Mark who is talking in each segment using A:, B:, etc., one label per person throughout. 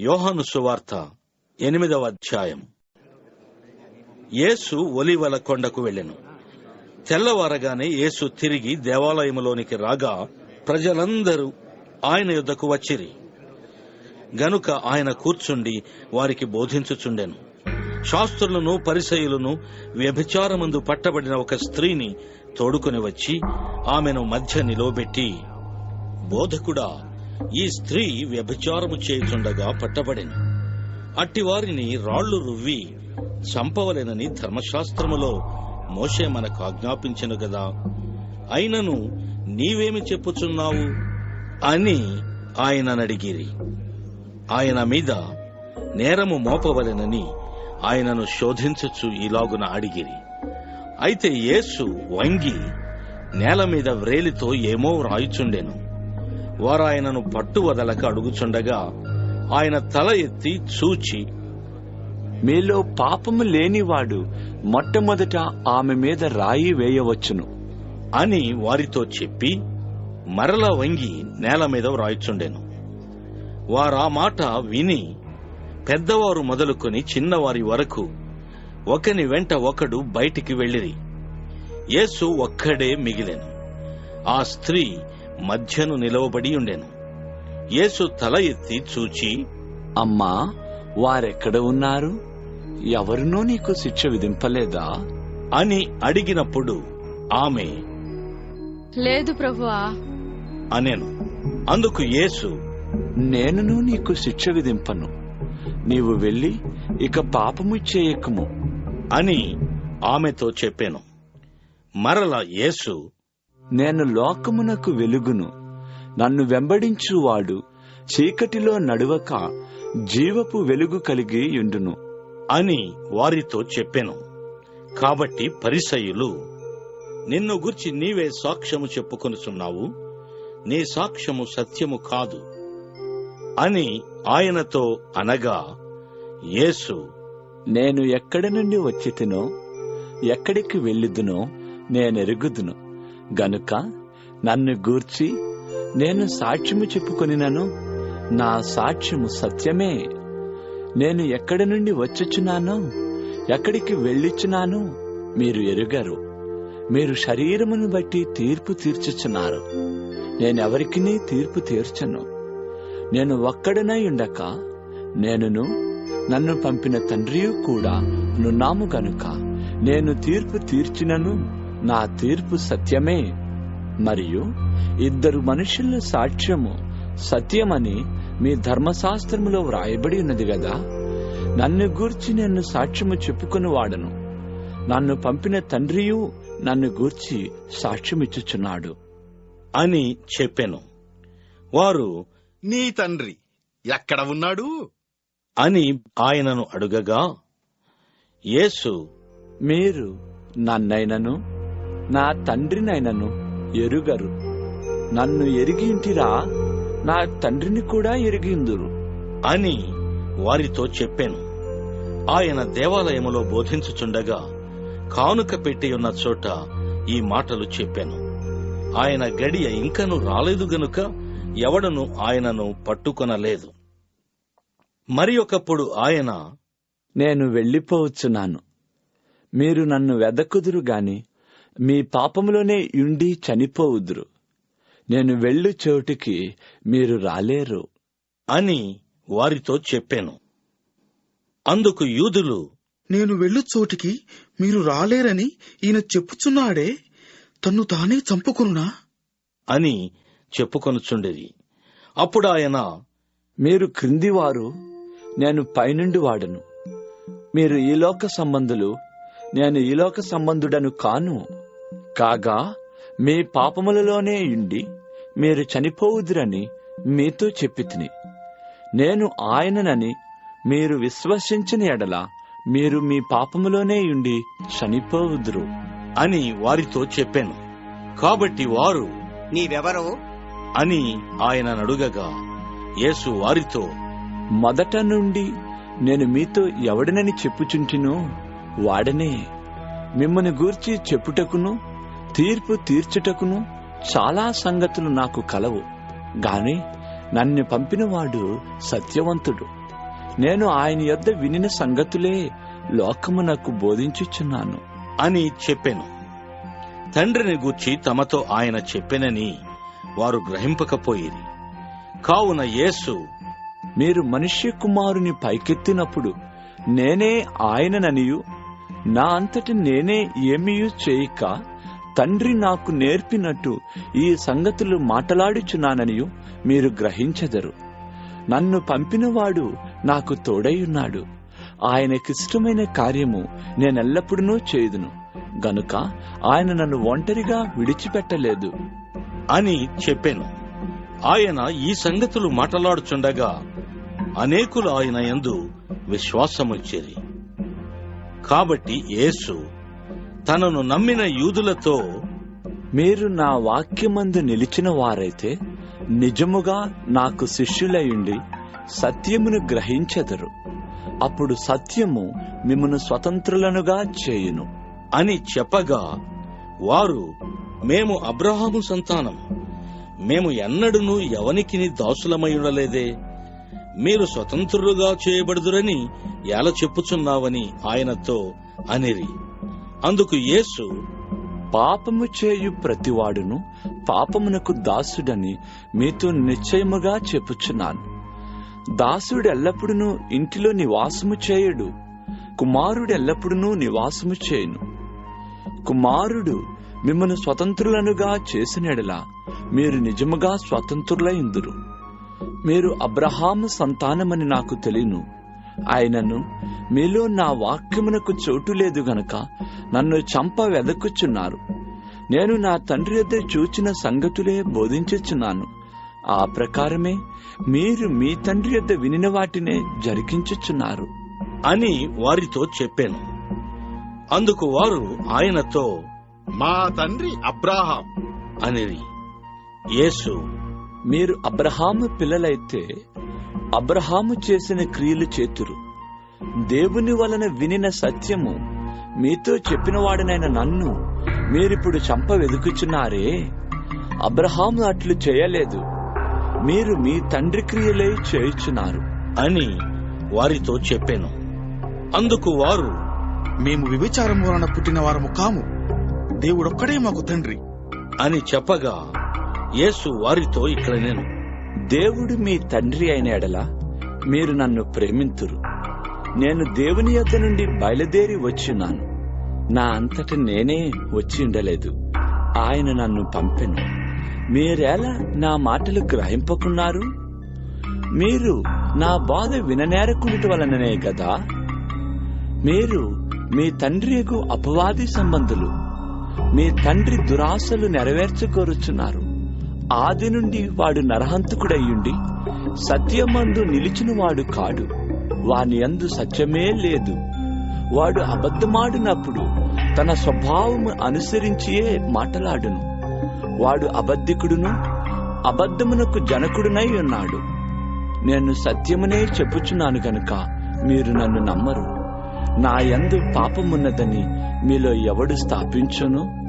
A: యోహను సువార్త ఎనిమిదవ అధ్యాయం యేసు ఒలివల కొండకు వెళ్ళెను. తెల్లవారగానే యేసు తిరిగి దేవాలయములోనికి రాగా ప్రజలందరూ ఆయన యుద్ధకు వచ్చిరి. గనుక ఆయన కూర్చుండి వారికి బోధించుచుండెను. శాస్త్రులను పరిసయులను వ్యభిచారమందు పట్టబడిన ఒక స్త్రీని తోడుకొని వచ్చి ఆమెను మధ్య నిలవబెట్టి బోధకుడా ఈ స్త్రీ వ్యభిచారము చేయుచుండగా పట్టబడింది. అట్టివారిని రాళ్ళు రువ్వి చంపవలెనని ధర్మశాస్త్రములో మోషే మనకు ఆజ్ఞాపించెను గదా. అయినను నీవేమి చెప్పుచున్నావు? అని ఆయననడిగిరి. ఆయన మీద నేరము మోపవలెనని ఆయనను శోధించచ్చు ఇలాగున అడిగిరి. అయితే యేసు వంగి నేల మీద వ్రేలితో ఏమో వ్రాయుచుండెను. వారాయనను పట్టు వదలక అడుగుచుండగా ఆయన తల ఎత్తి చూచి
B: మీలో పాపము లేనివాడు మొట్టమొదట ఆమె మీద రాయి వేయవచ్చును
A: అని వారితో చెప్పి మరల వంగి నేల మీద వ్రాయిచుండెను. వారా మాట విని పెద్దవారు మొదలుకొని చిన్నవారి వరకు ఒకని వెంట ఒకడు బయటికి వెళ్ళిరి. యేసు ఒక్కడే మిగిలెను. ఆ స్త్రీ మధ్యను నిలవబడి ఉండెను. యేసు తల ఎత్తి చూచి
B: అమ్మా వారెక్కడ ఉన్నారు? ఎవరునూ నీకు శిక్ష విధింపలేదా?
A: అని అడిగినప్పుడు ఆమె
C: లేదు ప్రభువా.
A: అనెను. అందుకు యేసు
B: నేనును నీకు శిక్ష విధింపను. నీవు వెళ్ళి ఇక పాపము చేయకము.
A: అని ఆమెతో చెప్పాను. మరల యేసు
B: నేను లోకమునకు వెలుగును. నన్ను వెంబడించువాడు. చీకటిలో నడువక జీవపు వెలుగు కలిగి యుండును
A: అని వారితో చెప్పెను. కాబట్టి పరిసయులు నిన్ను గుర్చి నీవే సాక్ష్యము చెప్పుకొనుచున్నావు? నీ సాక్ష్యము సత్యము కాదు. అని ఆయనతో అనగా యేసు
B: నేను ఎక్కడి నుండి వచ్చితినో ఎక్కడికి వెళ్ళిదునో నేనెరుగుదును. గనుక నన్ను గూర్చి నేను సాక్ష్యము చెప్పుకొనినను. నా సాక్ష్యము సత్యమే. నేను ఎక్కడి నుండి వచ్చుచున్నానో ఎక్కడికి వెళ్ళుచున్నాను మీరు ఎరుగరు. మీరు శరీరమును బట్టి తీర్పు తీర్చుచున్నారు. నేనెవరికినీ తీర్పు తీర్చను. నేను ఒక్కడనై ఉండక నేనును నన్ను పంపిన తండ్రియు కూడా నున్నాము గనుక నేను తీర్పు తీర్చినను. నా తీర్పు సత్యమే. మరియు ఇద్దరు మనుషుల సాక్ష్యము సత్యమని మీ ధర్మశాస్త్రములో వ్రాయబడి ఉన్నది గదా. నన్ను గూర్చి నేను సాక్ష్యము చెప్పుకుని వాడను నన్ను పంపిన తండ్రియు నన్ను గూర్చి సాక్ష్యమిచ్చుచున్నాడు.
A: అని చెప్పెను. వారు
D: నీ తండ్రి ఎక్కడ ఉన్నాడు?
A: అని ఆయనను అడుగగా యేసు
B: మీరు నన్నైనను నా తండ్రినైనను ఎరుగరు. నన్ను ఎరిగింటిరా నా తండ్రిని కూడా ఎరిగిందురు.
A: అని వారితో చెప్పాను. ఆయన దేవాలయములో బోధించుచుండగా కానుక పెట్టి ఉన్న చోట ఈ మాటలు చెప్పాను. ఆయన గడియ ఇంకను రాలేదు గనుక ఎవడను ఆయనను పట్టుకొనలేదు. మరి ఒకప్పుడు ఆయన
B: నేను వెళ్ళిపోవచ్చున్నాను మీరు నన్ను వెదకుదురు గాని మీ పాపములోనే ఉండి చనిపోవుదురు. నేను వెళ్ళు చోటికి మీరు రాలేరు.
A: అని వారితో చెప్పాను. అందుకు యూదులు
E: నేను వెళ్ళు చోటికి మీరు రాలేరని ఈయన చెప్పుచున్నాడే తన్ను తానే చంపుకొనునా?
A: అని చెప్పుకొనుచుండేది. అప్పుడు ఆయన
B: మీరు క్రిందివారు నేను పైనుండి వాడను. మీరు ఈలోక సంబంధులు నేను ఈలోక సంబంధుడను కాను. కాగా మీ పాపములలోనే ఉండి మీరు చనిపోవుదురని మీతో చెప్పి నేను ఆయననని మీరు విశ్వసించిన ఎడల మీరు మీ పాపములోనే ఉండి చనిపోవుదురు
A: అని వారితో చెప్పాను. కాబట్టి వారు
F: నీవెవరో?
A: అని ఆయన అడుగగా యేసు వారితో
B: మొదట నుండి నేను మీతో ఎవడనని చెప్పుచుంటినో వాడనే. మిమ్మల్ని గూర్చి చెప్పుటకును తీర్పు తీర్చుటకును చాలా సంగతులు నాకు కలవు. గాని నన్ను పంపినవాడు సత్యవంతుడు. నేను ఆయన యొద్ద వినిన సంగతులే లోకమునకు బోధించుచున్నాను.
A: అని చెప్పెను. తండ్రిని గూర్చి తమతో ఆయన చెప్పెనని వారు గ్రహింపకపోయిరి. కావున యేసు
B: మీరు మనుష్య కుమారుని పైకెత్తినప్పుడు నేనే ఆయనననియు నా అంతటి నేనే ఏమీయూ చేయక తండ్రి నాకు నేర్పినట్టు ఈ సంగతులు మాట్లాడుచున్నాననియు మీరు గ్రహించెదరు. నన్ను పంపినవాడు నాకు తోడైయున్నాడు ఆయనకిష్టమైన కార్యము నేనెల్లప్పుడూ చేయుదును. గనుక ఆయన నన్ను ఒంటరిగా విడిచిపెట్టలేదు.
A: అని చెప్పాను. ఆయన ఈ సంగతులు మాట్లాడుచుండగా అనేకులు ఆయన యందు విశ్వాసముచ్చేరి కాబట్టి యేసు తనను నమ్మిన యూదులతో
B: మీరు నా వాక్యమందు నిలిచిన వారైతే నిజముగా నాకు శిష్యులయుండి సత్యమును గ్రహించెదరు. అప్పుడు సత్యము మిమ్మను స్వతంత్రులనుగా చేయును.
A: అని చెప్పగా వారు మేము అబ్రహాము సంతానం మేము ఎన్నడూను ఎవనికిని దాసులమయుడలేదే మీరు స్వతంత్రులుగా చేయబడుదురని ఎలా చెప్పుచున్నావని ఆయనతో అనిరి. అందుకు యేసు
B: పాపము చేయు ప్రతివాడును పాపమునకు దాసుడని మీతో నిశ్చయముగా చెప్పుచున్నాను. దాసుడు ఎల్లప్పుడూ ఇంటిలో నివాసము చేయడు కుమారుడు ఎల్లప్పుడూ నివాసము చేయను. కుమారుడు మిమ్మల్ని స్వతంత్రులనుగా చేసినెడలా మీరు నిజముగా స్వతంత్రులైందురు. మీరు అబ్రహాము సంతానమని నాకు తెలియను. ఆయనను మీలో నా వాక్యమునకు చోటు లేదు గనక నన్ను చంప వెదకుచున్నారు. నేను నా తండ్రి వద్ద చూచిన సంగతులే బోధించుచున్నాను. ఆ ప్రకారమే మీరు మీ తండ్రి యొద్ద వినిన వాటినే జరిగించుచున్నారు.
A: అని వారితో చెప్పాను. అందుకు వారు ఆయనతో
D: మా తండ్రి అబ్రాహాం
A: అనిరి యేసు
B: మీరు అబ్రహాము పిల్లలైతే అబ్రహాము చేసిన క్రియలు చేతురు. దేవుని వలన వినిన సత్యము మీతో చెప్పినవాడనైన నన్ను మీరిప్పుడు చంప వెదుకుచున్నారే? అబ్రహాము అట్లు చేయలేదు. మీరు మీ తండ్రి క్రియలే చేయుచున్నారు.
A: అని వారితో చెప్పాను. అందుకు వారు
E: మేము విభిచారం వలన పుట్టిన వారము కాము. దేవుడొక్కడే మాకు తండ్రి
A: అని చెప్పగా యేసు వారితో ఇక్కడ నేను
B: దేవుడు మీ తండ్రి అయిన ఎడల మీరు నన్ను ప్రేమింతురు. నేను దేవుని యొద్ద నుండి బయలుదేరి వచ్చున్నాను నా అంతట నేనే వచ్చి ఉండలేదు. ఆయన నన్ను పంపెను. మీరెలా నా మాటలు గ్రహింపకున్నారు? మీరు నా బాధ విననేరకుండుట వలననే కదా మీరు మీ తండ్రికు అపవాది సంబంధులు. మీ తండ్రి దురాశలు నెరవేర్చుకోరుచున్నారు ఆది నుండి వాడు నరహంతకుడయ్యుండి సత్యమందు నిలిచిన వాడు కాడు. వాని యందు సత్యమే లేదు. వాడు అబద్ధమాడినప్పుడు తన స్వభావము అనుసరించియే మాటలాడును. వాడు అబద్ధికుడును అబద్ధమునకు జనకుడునై ఉన్నాడు. నేను సత్యమునే చెప్పుచున్నాను గనుక మీరు నన్ను నమ్మరు. నా యందు పాపమున్నదని మీలో ఎవడు స్థాపించును?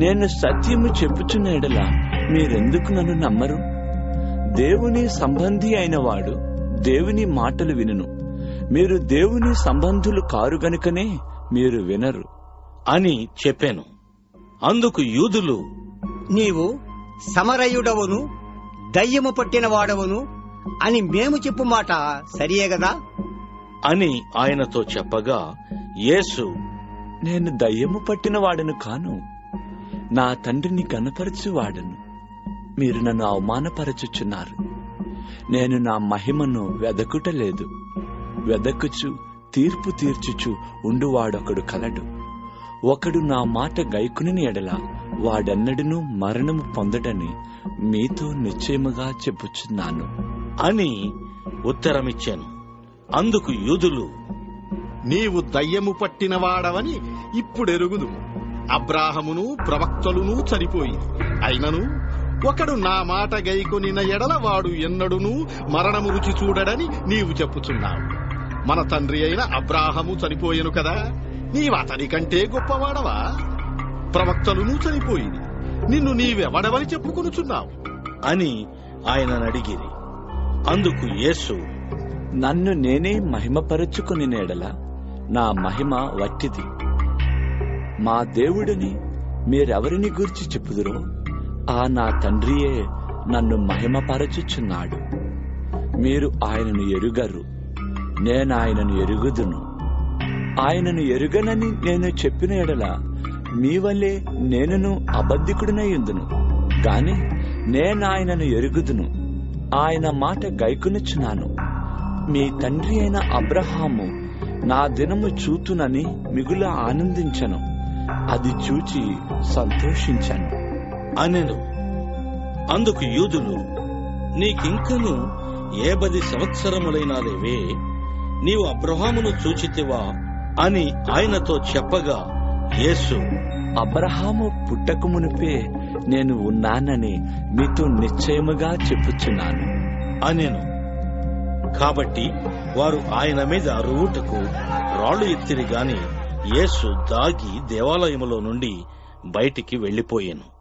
B: నేను సత్యము చెప్పుచునేడలా మీరెందుకు నన్ను నమ్మరు? దేవుని సంబంధి అయిన వాడు దేవుని మాటలు వినును. మీరు దేవుని సంబంధులు కారు గనుకనే మీరు వినరు
A: అని చెప్పాను. అందుకు యూదులు
F: నీవు సమరయుడవును దయ్యము పట్టిన వాడవును అని మేము చెప్పు మాట సరియే గదా?
A: అని ఆయనతో చెప్పగా యేసు
B: నేను దయ్యము పట్టిన వాడను కాను నా తండ్రిని గనపరచువాడను మీరు నన్ను అవమానపరచుచున్నారు. నేను నా మహిమను వెదకుటలేదు. వెదకుచు తీర్పు తీర్చుచు ఉండువాడొకడు కలడు. ఒకడు నా మాట గైకుని ఎడల వాడెన్నడను మరణము పొందడని మీతో నిశ్చయముగా చెప్పుచున్నాను.
A: అని ఉత్తరమిచ్చాను. అందుకు యూదులు
D: నీవు దయ్యము పట్టినవాడవని ఇప్పుడెరుగుదు అబ్రాహమును ప్రవక్తలును చనిపోయి అయినను ఒకడు నా మాట గైకొనిన ఎడల వాడు ఎన్నడును మరణము రుచి చూడడని నీవు చెప్పుచున్నావు. మన తండ్రి అయిన అబ్రాహము చనిపోయెను కదా నీవు అతని కంటే గొప్పవాడవా? ప్రవక్తలును చనిపోయింది నిన్ను నీవెవడవని చెప్పుకొనుచున్నావు?
A: అని ఆయనను అడిగిరి. అందుకు యేసు
B: నన్ను నేనే మహిమపరుచుకుని నేడల నా మహిమ వట్టిది. మా దేవుడిని మీరెవరిని గురించి చెప్పుదురో? ఆ నా తండ్రియే నన్ను మహిమపరచుచున్నాడు. మీరు ఆయనను ఎరుగరు నేను ఎరుగుదును. ఆయనను ఎరుగనని నేను చెప్పిన ఎడల మీ వల్లే నేనును అబద్ధికుడినయ్యుందును గాని నేను ఆయనను ఎరుగుదును ఆయన మాట గైకునిచ్చున్నాను మీ తండ్రి అయిన అబ్రహాము నా దినము చూతునని మిగుల ఆనందించను అది చూచి సంతోషించాను.
A: అనెను. అందుకు యూదులు నీకింకను ఏ పది సంవత్సరములైనాదేవే నీవు అబ్రహామును చూచితివా అని ఆయనతో చెప్పగా యేసు
B: అబ్రహాము పుట్టక మునిపే నేను ఉన్నానని మీతో నిశ్చయముగా చెప్పుచున్నాను.
A: అనెను. కాబట్టి వారు ఆయన మీద అరువుటకు రాళ్ళు ఎత్తిరి గాని యేసు దాగి దేవాలయములో నుండి బయటికి వెళ్ళిపోయెను